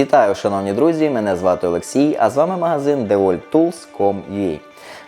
Вітаю, шановні друзі! Мене звати Олексій, а з вами магазин DeWalt.Tools.com.ua.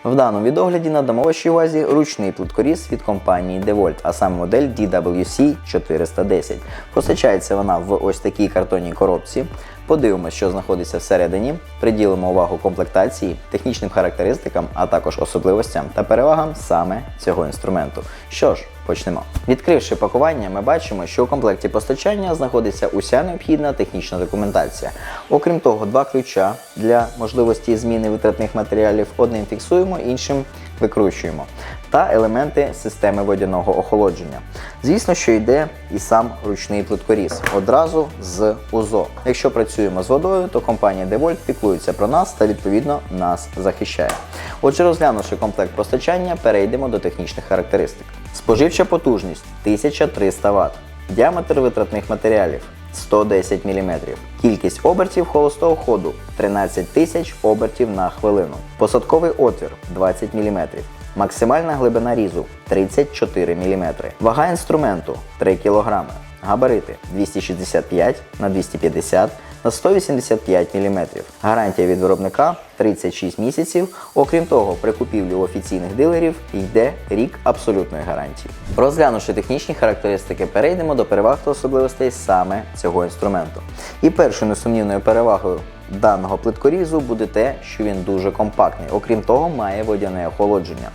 В даному відогляді надамо вашій увазі ручний плиткоріз від компанії DeWalt, а саме модель DWC 410. Постачається вона в ось такій картонній коробці. Подивимося, що знаходиться всередині, приділимо увагу комплектації, технічним характеристикам, а також особливостям та перевагам саме цього інструменту. Що ж, почнемо. Відкривши пакування, ми бачимо, що у комплекті постачання знаходиться уся необхідна технічна документація. Окрім того, два ключа для можливості зміни витратних матеріалів одним фіксуємо, іншим викручуємо. Та елементи системи водяного охолодження. Звісно, що йде і сам ручний плиткоріз одразу з УЗО. Якщо працюємо з водою, то компанія DeWalt піклується про нас та відповідно нас захищає. Отже, розглянувши комплект постачання, перейдемо до технічних характеристик. Споживча потужність 1300 Вт, діаметр витратних матеріалів 110 мм. Кількість обертів холостого ходу 13 тисяч обертів на хвилину. Посадковий отвір 20 мм. Максимальна глибина різу 34 мм. Вага інструменту 3 кг. Габарити 265 на 250 на 185 мм. Гарантія від виробника 36 місяців. Окрім того, при купівлі у офіційних дилерів йде рік абсолютної гарантії. Розглянувши технічні характеристики, перейдемо до переваг та особливостей саме цього інструменту. І першою несумнівною перевагою даного плиткорізу буде те, що він дуже компактний. Окрім того, має водяне охолодження.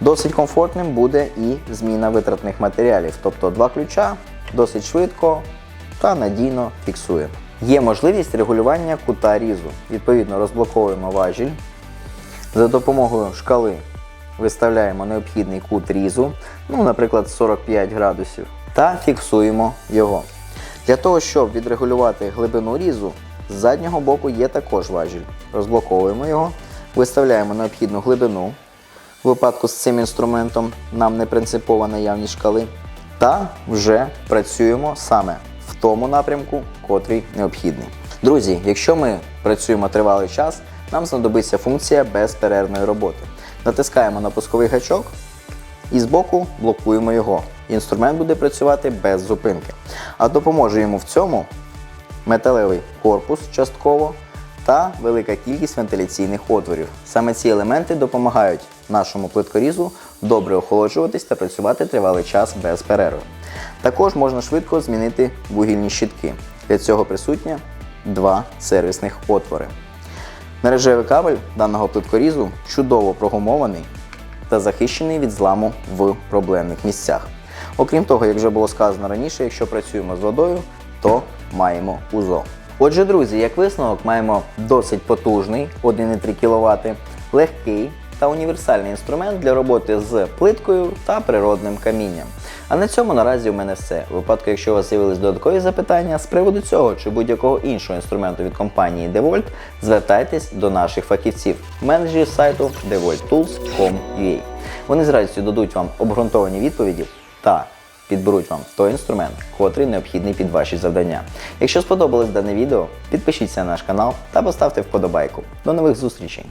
Досить комфортним буде і зміна витратних матеріалів, тобто два ключа досить швидко та надійно фіксує. Є можливість регулювання кута різу. Відповідно, розблоковуємо важіль. За допомогою шкали виставляємо необхідний кут різу, ну, наприклад, 45 градусів, та фіксуємо його. Для того, щоб відрегулювати глибину різу, з заднього боку є також важіль. Розблоковуємо його, виставляємо необхідну глибину. В випадку з цим інструментом нам не принципова наявність шкали. Та вже працюємо саме тому напрямку, котрий необхідний. Друзі, якщо ми працюємо тривалий час, нам знадобиться функція безперервної роботи. Натискаємо на пусковий гачок і збоку блокуємо його. Інструмент буде працювати без зупинки. А допоможе йому в цьому металевий корпус частково та велика кількість вентиляційних отворів. Саме ці елементи допомагають нашому плиткорізу добре охолоджуватись та працювати тривалий час без перерви. Також можна швидко змінити вугільні щітки. Для цього присутні два сервісних отвори. Мережевий кабель даного плиткорізу чудово прогумований та захищений від зламу в проблемних місцях. Окрім того, як вже було сказано раніше, якщо працюємо з водою, то маємо УЗО. Отже, друзі, як висновок, маємо досить потужний 1,3 кВт, легкий та універсальний інструмент для роботи з плиткою та природним камінням. А на цьому наразі у мене все. У випадку, якщо у вас з'явились додаткові запитання з приводу цього чи будь-якого іншого інструменту від компанії DeWalt, звертайтесь до наших фахівців, менеджерів сайту devolttools.com.ua. Вони з радістю дадуть вам обґрунтовані відповіді та підберуть вам той інструмент, котрий необхідний під ваші завдання. Якщо сподобалось дане відео, підпишіться на наш канал та поставте вподобайку. До нових зустрічей!